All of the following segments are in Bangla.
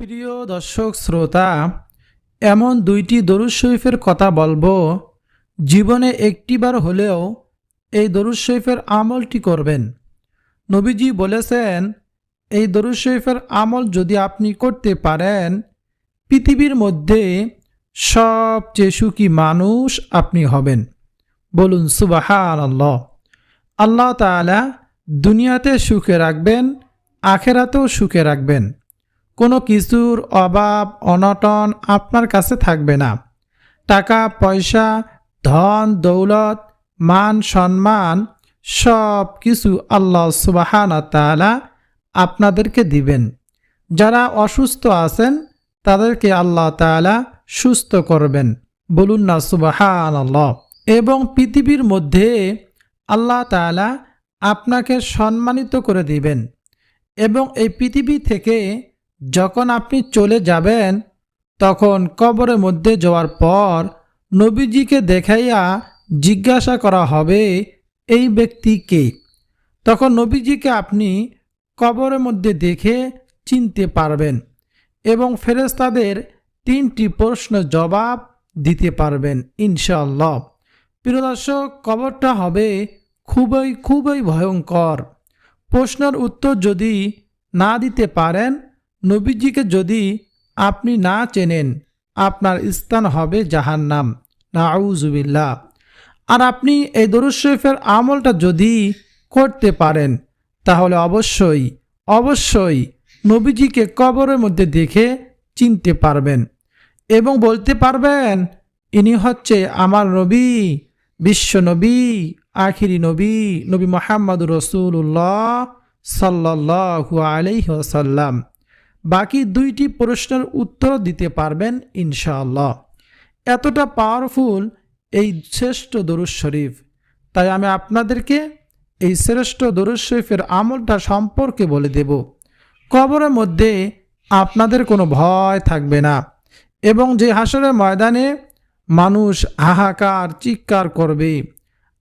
প্রিয় দর্শক, শ্রোতা, এমন দুইটি দরুদ শরীফের কথা বলব। জীবনে একটিবার হলেও এই দরুদ শরীফের আমলটি করবেন। নবীজি বলেছেন, এই দরুদ শরীফের আমল যদি আপনি করতে পারেন, পৃথিবীর মধ্যে সবচেয়ে সুখী মানুষ আপনি হবেন। বলুন সুবাহান আল্লাহ আল্লাহ তাআলা দুনিয়াতে সুখে রাখবেন, আখেরাতেও সুখে রাখবেন। কোনো কিছুর অভাব, অনটন আপনার কাছে থাকবে না। টাকা, পয়সা, ধন, দৌলত, মান, সম্মান, সব কিছু আল্লাহ সুবাহান তাআলা আপনাদেরকে দিবেন। যারা অসুস্থ আছেন, তাদেরকে আল্লাহ তাআলা সুস্থ করবেন। বলুন না সুবাহান আল্লাহ এবং পৃথিবীর মধ্যে আল্লাহ তাআলা আপনাকে সম্মানিত করে দিবেন। এবং এই পৃথিবী থেকে যখন আপনি চলে যাবেন, তখন কবরের মধ্যে যাওয়ার পর নবীজিকে দেখাইয়া জিজ্ঞাসা করা হবে, এই ব্যক্তি কে? তখন নবীজিকে আপনি কবরের মধ্যে দেখে চিনতে পারবেন এবং ফেরেস্তাদের তিনটি প্রশ্ন জবাব দিতে পারবেন ইনশাল্লাহ প্রিয় কবরটা হবে খুবই খুবই ভয়ঙ্কর। প্রশ্নের উত্তর যদি না দিতে পারেন নবীজিকে যদি আপনি না চেনেন, আপনার স্থান হবে জাহান্নাম। নাউজুবিল্লা আর আপনি এই দরুদ আমলটা যদি করতে পারেন, তাহলে অবশ্যই অবশ্যই নবীজিকে কবরের মধ্যে দেখে চিনতে পারবেন এবং বলতে পারবেন, ইনি হচ্ছে আমার নবী, বিশ্ব নবী, আখিরি নবী নবী মোহাম্মদ রসুল্লাহ সাল্লাহু আলাইসাল্লাম বাকি দুইটি প্রশ্নের উত্তর দিতে পারবেন ইনশাআল্লাহ। এতটা পাওয়ারফুল এই শ্রেষ্ঠ দরুদ শরীফ। তাই আমি আপনাদেরকে এই শ্রেষ্ঠ দরুদ শরীফের আমলটা সম্পর্কে বলে দেব। কবরের মধ্যে আপনাদের কোনো ভয় থাকবে না এবং যে হাসরের ময়দানে মানুষ হাহাকার, চিৎকার করবে,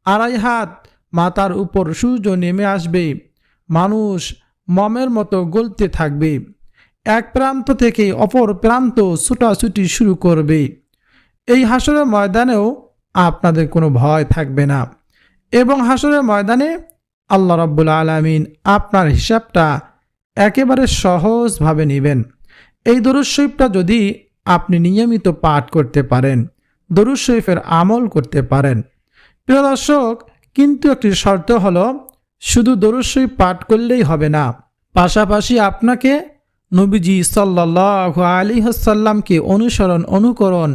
আড়াই হাত মাথার উপর সূর্য নেমে আসবে, মানুষ মমের মতো গলতে থাকবে এক প্রান্ত থেকে অপর প্রান্ত ছুটাছুটি শুরু করবে। এই হাসরের ময়দানেও আপনাদের কোনো ভয় থাকবে না এবং হাসরের ময়দানে আল্লাহ রব্বুল আলমিন আপনার হিসাবটা একেবারে সহজভাবে নেবেন। এই দরুদ শরীফটা যদি আপনি নিয়মিত পাঠ করতে পারেন, দরুদ শরীফের আমল করতে পারেন। প্রিয় দর্শক, কিন্তু একটি শর্ত হলো, শুধু দরুদ শরীফ পাঠ করলেই হবে না, পাশাপাশি আপনাকে নবীজি সাল্লাহ আলী হাসাল্লামকে অনুসরণ, অনুকরণ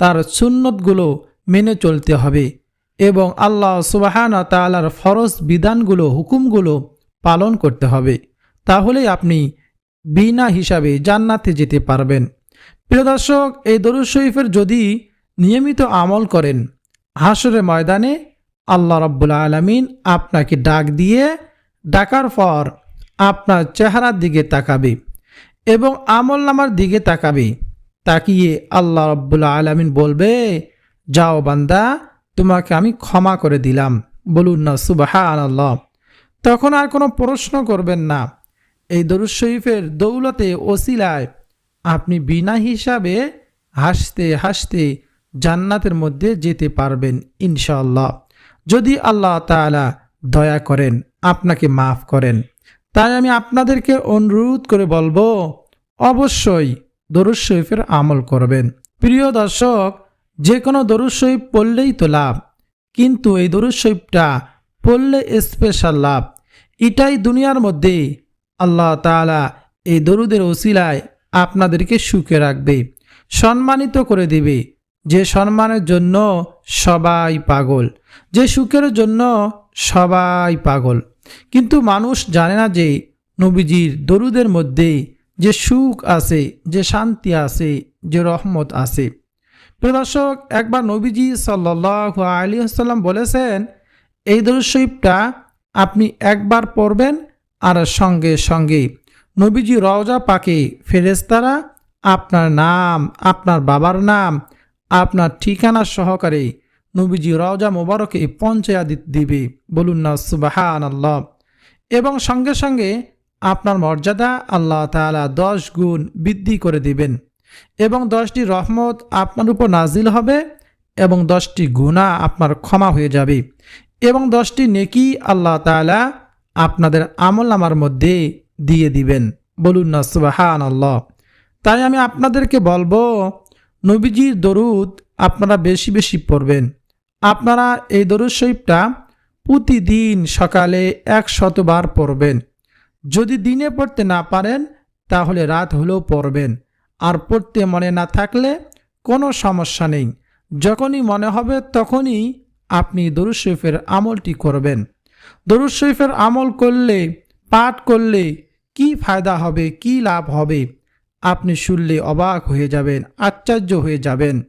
তার সুন্নতগুলো মেনে চলতে হবে এবং আল্লাহ সুবাহানা তালার ফরজ বিধানগুলো, হুকুমগুলো পালন করতে হবে। তাহলেই আপনি বিনা হিসাবে জান্নাতে যেতে পারবেন। প্রিয় দর্শক, এই দরুদ শরীফের যদি নিয়মিত আমল করেন হাসরের ময়দানে আল্লাহ রব্বুল আলমিন আপনাকে ডাক দিয়ে ডাকার পর আপনার চেহারার দিকে তাকাবে। এবং আমল নামার দিকে তাকাবে। তাকিয়ে আল্লাহ রব্বুল আলমিন বলবে, যাও বান্দা, তোমাকে আমি ক্ষমা করে দিলাম। বলুন না সুবাহা আল্লাহ তখন আর কোনো প্রশ্ন করবেন না। এই দরুদ শরীফের দৌলতে ওসিলায় আপনি বিনা হিসাবে হাসতে হাসতে জান্নাতের মধ্যে যেতে পারবেন ইনশাল্লাহ যদি আল্লাহ তালা দয়া করেন, আপনাকে মাফ করেন। তাই আমি আপনাদেরকে অনুরোধ করে বলব, অবশ্যই দরুদ শরীফের আমল করবেন। প্রিয় দর্শক, যে কোনো দরুদ শরীফ পড়লেই তো লাভ, কিন্তু এই দরুদ শরীফটা পড়লে স্পেশাল লাভ। এটাই দুনিয়ার মধ্যে আল্লাহ তালা এই দরুদের ওসিলায় আপনাদেরকে সুখে রাখবে, সম্মানিত করে দেবে। যে সম্মানের জন্য সবাই পাগল, যে সুখের জন্য সবাই পাগল। কিন্তু মানুষ জানে না যে নবীজির দরুদের মধ্যে যে সুখ আছে, যে শান্তি আছে, যে রহমত আছে। প্রদর্শক একবার নবীজি সাল্লাহ আলী আসাল্লাম বলেছেন, এই দরুদ শরীফটা আপনি একবার পড়বেন আর সঙ্গে সঙ্গে নবীজি রওজা পাকে ফেরেস্তারা আপনার নাম, আপনার বাবার নাম, আপনার ঠিকানা সহকারে নবীজি রওজা মোবারকে পঞ্চায়াত দিবে। বলুন না সুবাহান আল্লাহ এবং সঙ্গে সঙ্গে আপনার মর্যাদা আল্লাহ তাআলা দশ গুণ বৃদ্ধি করে দিবেন। এবং দশটি রহমত আপনার উপর নাজিল হবে এবং দশটি গুণা আপনার ক্ষমা হয়ে যাবে। এবং দশটি নেকি আল্লাহ তাআলা আপনাদের আমল নামার মধ্যে দিয়ে দিবেন। বলুন না সুবাহান আল্লাহ তাই আমি আপনাদেরকে বলব, নবীজির দরুদ আপনারা বেশি বেশি পড়বেন। আপনারা এই দরুদ শরীফটা প্রতিদিন সকালে এক শতবার পড়বেন। যদি দিনে পড়তে না পারেন, তাহলে রাত হলেও পড়বেন। আর পড়তে মনে না থাকলে কোনো সমস্যা নেই। যখনই মনে হবে তখনই আপনি দরুদ শরীফের আমলটি করবেন। দরুদ শরীফের আমল করলে, পাঠ করলে কি ফায়দা হবে, কি লাভ হবে, আপনি শুনলে অবাক হয়ে যাবেন, আশ্চর্য হয়ে যাবেন।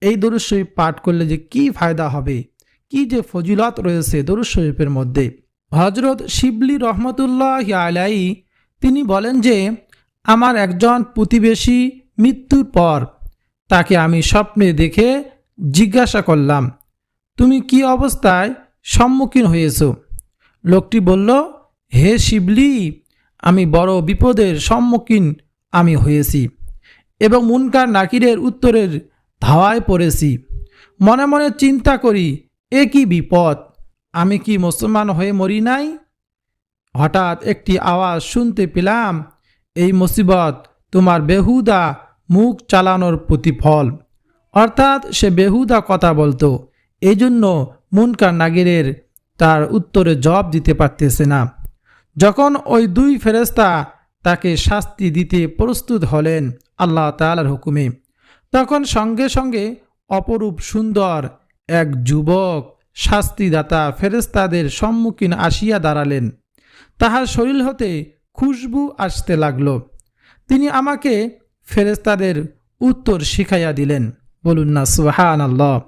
এই দরুদ শরীফ পাঠ করলে যে কি ফায়দা হবে? কি যে ফজিলত রয়েছে দরুদ শরীফের মধ্যে? হজরত শিবলি রহমতুল্লাহ আলাই তিনি বলেন যে, আমার একজন প্রতিবেশী মৃত্যুর পর তাকে আমি স্বপ্নে দেখে জিজ্ঞাসা করলাম, তুমি কি অবস্থায় সম্মুখীন হয়েছ? লোকটি বলল, হে শিবলি, আমি বড় বিপদের সম্মুখীন আমি হয়েছি। এবং মুনকার নাকিরের উত্তরের ধাওয়ায় পড়েছি। মনে মনে চিন্তা করি, এ কি বিপদ? আমি কি মুসলমান হয়ে মরি নাই? হঠাৎ একটি আওয়াজ শুনতে পেলাম, এই মুসিবত তোমার বেহুদা মুখ চালানোর প্রতিফল। অর্থাৎ সে বেহুদা কথা বলতো এই জন্য মুনকার নাগিরের তার উত্তরে জবাব দিতে পারতেছে না। যখন ওই দুই ফেরেস্তা তাকে শাস্তি দিতে প্রস্তুত হলেন আল্লাহ তালার হুকুমে তখন সঙ্গে সঙ্গে অপরূপ সুন্দর এক যুবক শাস্তিদাতা ফেরেস্তাদের সম্মুখীন আসিয়া দাঁড়ালেন। তাহার শরীর হতে খুশবু আসতে লাগল। তিনি আমাকে ফেরেস্তাদের উত্তর শিখাইয়া দিলেন, বলুন না সুহান আল্লাহ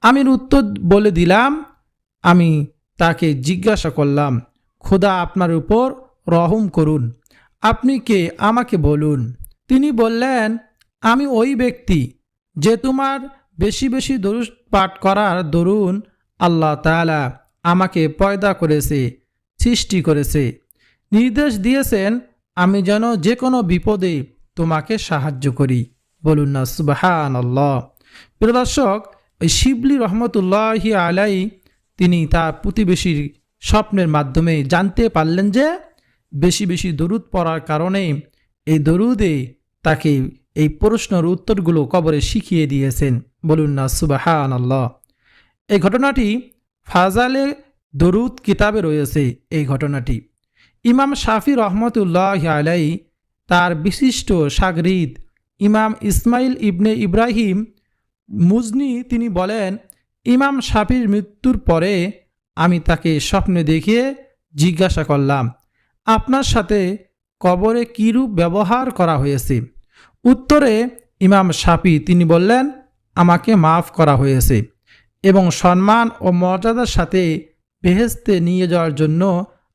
আমি উত্তর বলে দিলাম, আমি তাকে জিজ্ঞাসা করলাম, খোদা আপনার উপর রহম করুন, আপনি কে আমাকে বলুন? তিনি বললেন আমি ওই ব্যক্তি যে তোমার বেশি বেশি দরুদ পাঠ করার দরুন আল্লাহ তাআলা আমাকে পয়দা করেছে, সৃষ্টি করেছে। নির্দেশ দিয়েছেন, আমি যেন যে কোনো বিপদে তোমাকে সাহায্য করি। বলুন না সুবাহান আল্লাহ প্রিয় দর্শক ওই শিবলি রহমতুল্লাহ আলাই, তিনি তার প্রতিবেশীর স্বপ্নের মাধ্যমে জানতে পারলেন যে, বেশি বেশি দরুদ পড়ার কারণে এই দরুদে তাকে এই প্রশ্নের উত্তরগুলো কবরে শিখিয়ে দিয়েছেন। বলুন না সুবাহান আল্লাহ এই ঘটনাটি ফাজালে দরুদ কিতাবে রয়েছে, এই ঘটনাটি। ইমাম শাফি রহমতুল্লাহ আলাই তার বিশিষ্ট সাগরিদ ইমাম ইসমাইল ইবনে ইব্রাহিম মুজনি, তিনি বলেন, ইমাম শাফির মৃত্যুর পরে আমি তাকে স্বপ্নে দেখিয়ে জিজ্ঞাসা করলাম, আপনার সাথে কবরে কীরূপ ব্যবহার করা হয়েছে? উত্তরে ইমাম শাফি তিনি বললেন, আমাকে মাফ করা হয়েছে এবং সম্মান ও মর্যাদার সাথে বেহেস্তে নিয়ে যাওয়ার জন্য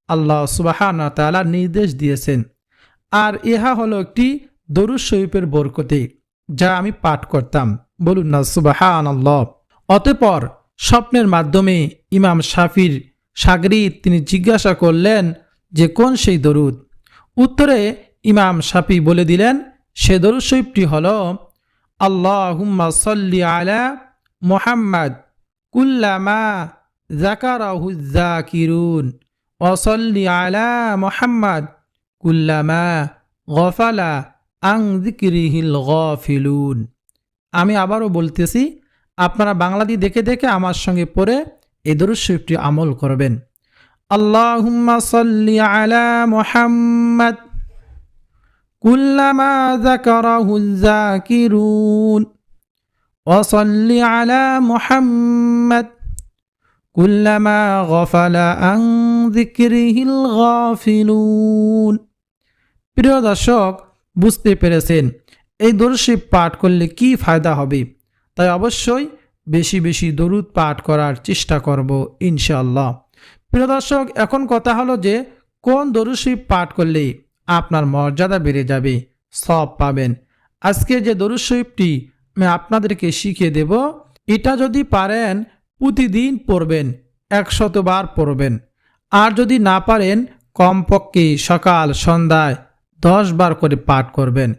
আল্লাহ সুবাহান তালা নির্দেশ দিয়েছেন। আর ইহা হলো একটি দরুদ শরীফের বরকতে যা আমি পাঠ করতাম। বলুন না সুবাহান আল্লাহ অতপর স্বপ্নের মাধ্যমে ইমাম সাফির সাগরিদ তিনি জিজ্ঞাসা করলেন যে, কোন সেই দরুদ? উত্তরে ইমাম সাফি বলে দিলেন সে দরুদ হল আল্লাহ হুম্মা সল্লি আলা মোহাম্মদ কুল্লামা জাকারাহু জাকিরুন অসল্লি আলা মোহাম্মদ কুল্লামা গফালা আং জিকিরিহিল গফিলুন। আমি আবারও বলতেছি, আপনারা বাংলাদি দেখে দেখে আমার সঙ্গে পড়ে এই দরুদ আমল করবেন। আল্লাহুম্মা সাল্লি আলা মুহাম্মদ কুল্লামা যাকারাহু যাকিরুন وصل على محمد كلما غفل عن ذكره الغافلون প্রিয় দর্শক বুঝতে পেরেছেন এই দরুদ পাঠ করলে কি ফায়দা হবে তাই অবশ্যই বেশি বেশি দরুদ পাঠ করার চেষ্টা করব ইনশাল্লাহ প্রিয় দর্শক এখন কথা হলো যে কোন দরুদ পাঠ করলে আপনার মর্যাদা বেড়ে যাবে, সব পাবেন। আজকে যে দরুদ শরীফটি আমি আপনাদেরকে শিখিয়ে দেব, এটা যদি পারেন প্রতিদিন পড়বেন একশতবার পড়বেন। আর যদি না পারেন, কমপক্ষে সকাল, সন্ধ্যায় দশ বার করে পাঠ করবেন।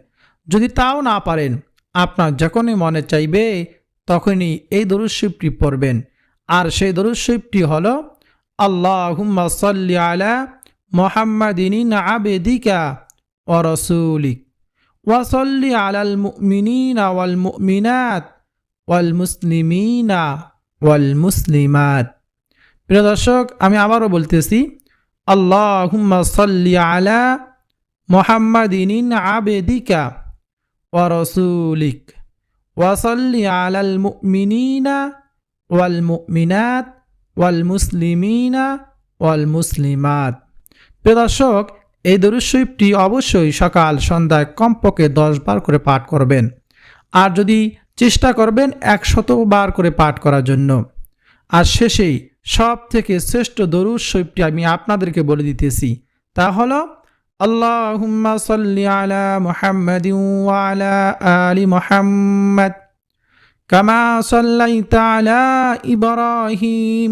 যদি তাও না পারেন, আপনার যখনই মনে চাইবে, তখনই এই দরুশিবটি পড়বেন। আর সেই দরুশিবটি হল, আল্লাহুম্মা সাল্লি আলা মোহাম্মদিন আবেদিকা ও রসুলিক ওয়াসল্লি আলাল মুমিনিন ওয়াল মুমিনাত ওয়াল মুসলিমিনা ওয়াল মুসলিমাত প্রিয় দর্শক আমি আবারও বলতেছি আল্লাহুম্মা সাল্লি আলা মোহাম্মদিন আবেদিকা ও রসুলিক ওয়াসল্লি আলাল মুমিনিনা ওয়াল মুমিনাত ওয়াল মুসলিমিনা ওয়াল মুসলিমাত প্রিয় দর্শক, এই দরুশরীফটি অবশ্যই সকাল সন্ধ্যায় কমপক্ষে দশ বার করে পাঠ করবেন। আর যদি চেষ্টা করবেন একশত বার করে পাঠ করার জন্য। আর শেষেই সব থেকে শ্রেষ্ঠ দরুদ শরীফটি আমি আপনাদেরকে বলে দিতেছি। তা হলো, আল্লাহুম্মা সাল্লি আলা মুহাম্মাদিন ওয়া আলা আলি মুহাম্মাদ কামা সাল্লাইতা আলা ইব্রাহিম।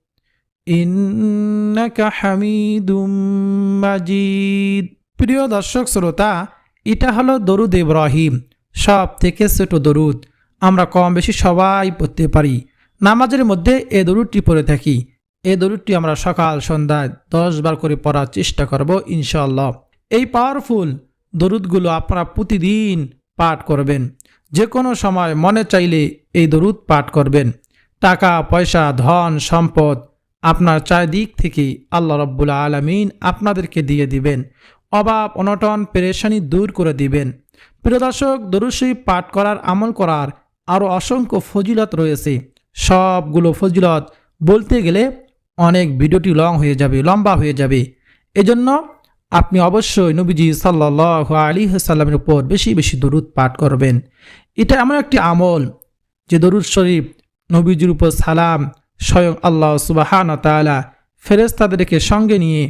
প্রিয় দর্শক, শ্রোতা, এটা হলো দরুদ ইব্রাহিম সব থেকে ছোট দরুদ। আমরা কম বেশি সবাই পড়তে পারি। নামাজের মধ্যে এ দরুদটি পড়ে থাকি। এ দরুদটি আমরা সকাল সন্ধ্যায় দশ বার করে পড়ার চেষ্টা করব ইনশাল্লাহ এই পাওয়ারফুল দরুদগুলো আপনারা প্রতিদিন পাঠ করবেন। যে কোনো সময় মনে চাইলে এই দরুদ পাঠ করবেন। টাকা, পয়সা, ধন, সম্পদ আপনার চারিদিক থেকে আল্লাহ রব্বুল আলমিন আপনাদেরকে দিয়ে দিবেন। অভাব, অনটন, পেরেশানি দূর করে দিবেন। প্রিয় দর্শক দরুশরীফ পাঠ করার, আমল করার আরও অসংখ্য ফজিলত রয়েছে। সবগুলো ফজিলত বলতে গেলে অনেক ভিডিওটি লং হয়ে যাবে, লম্বা হয়ে যাবে। এজন্য আপনি অবশ্যই নবীজি সাল্লাহ আলী সাল্লামের উপর বেশি বেশি দরুদ পাঠ করবেন। এটা এমন একটি আমল যে দরুদ শরীফ নবীজির উপর সালাম স্বয়ং আল্লাহ সুবাহান তালা ফেরেস্তাদেরকে সঙ্গে নিয়ে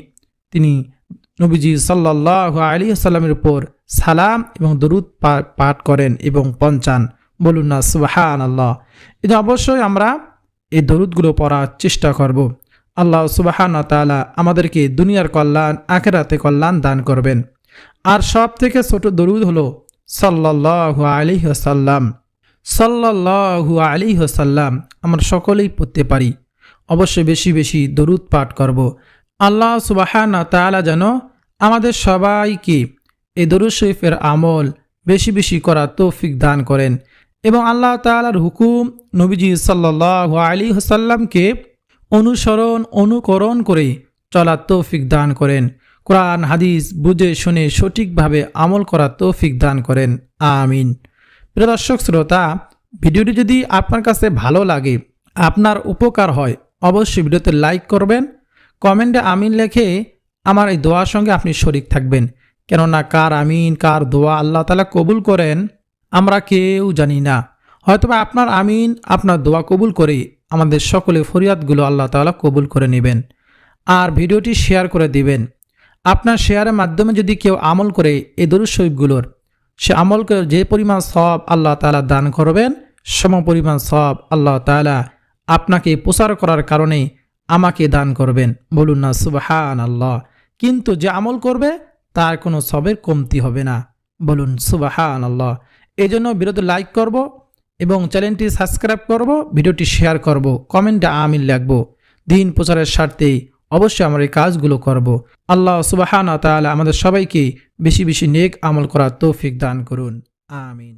তিনি নবীজি সাল্লাহ আলী সাল্লামের উপর সালাম এবং দরুদ পাঠ করেন এবং পঞ্চান বলুন না সুবাহান আল্লাহ এটা অবশ্যই আমরা এই দরুদগুলো পড়ার চেষ্টা করব। আল্লাহ সুবাহান তালা আমাদেরকে দুনিয়ার কল্যাণ, আখেরাতে কল্যাণ দান করবেন। আর সব থেকে ছোট দরুদ হলো সাল্লাহ আলী সাল্লাম সাল্লাহু আলী সাল্লাম আমরা সকলেই পড়তে পারি। অবশ্যই বেশি বেশি দরুদ পাঠ করব। আল্লাহ সুবাহান তালা যেন আমাদের সবাইকে এই দরুদ শরীফের আমল বেশি বেশি করা তৌফিক দান করেন এবং আল্লাহ তালার হুকুম নবীজি সাল্লাহ আলী হাসাল্লামকে অনুসরণ, অনুকরণ করে চলার তৌফিক দান করেন। কোরআন, হাদিস বুঝে শুনে সঠিকভাবে আমল করার তৌফিক দান করেন। আমিন। প্রিয় দর্শক, শ্রোতা, ভিডিওটি যদি আপনার কাছে ভালো লাগে, আপনার উপকার হয়, অবশ্যই ভিডিওতে লাইক করবেন। কমেন্টে আমিন লেখে আমার এই দোয়ার সঙ্গে আপনি শরিক থাকবেন। কেননা কার আমিন, কার দোয়া আল্লাহ তালা কবুল করেন, আমরা কেউ জানি না। হয়তোবা আপনার আমিন, আপনার দোয়া কবুল করে আমাদের সকলে ফরিয়াদগুলো আল্লাহ তালা কবুল করে নেবেন। আর ভিডিওটি শেয়ার করে দিবেন। আপনার শেয়ারের মাধ্যমে যদি কেউ আমল করে এই দরুদ শরীফগুলোর সে আমল করে যে পরিমাণ সব আল্লাহ তালা দান করবেন, সম পরিমাণ সব আল্লাহ তালা আপনাকে প্রচার করার কারণে আমাকে দান করবেন। বলুন না সুবাহান আল্লাহ কিন্তু যে আমল করবে, তার কোনো সবের কমতি হবে না। বলুন সুবাহান আল্লাহ এই জন্য ভিডিওতে লাইক করব এবং চ্যানেলটি সাবস্ক্রাইব করব, ভিডিওটি শেয়ার করব, কমেন্টে আমিল লিখব। দিন প্রচারের স্বার্থে অবশ্যই আমরা এই কাজগুলো করব। আল্লাহ সুবাহান তাহলে আমাদের সবাইকে বেশি বেশি নেক আমল করার তৌফিক দান করুন। আমিন।